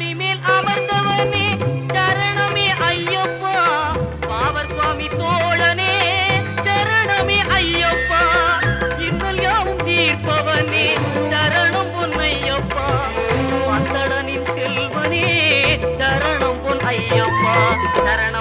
மேல் அமர்ந்தவனே சரணமே ஐயப்பா. பாவர் சுவாமி தோழனே சரணமே ஐயப்பா. இன்னல் யாவும் தீர்ப்பவனே சரணம் பொன் ஐயப்பா. பந்தடனின் செல்வனே சரணம் பொன் ஐயப்பா. சரணம்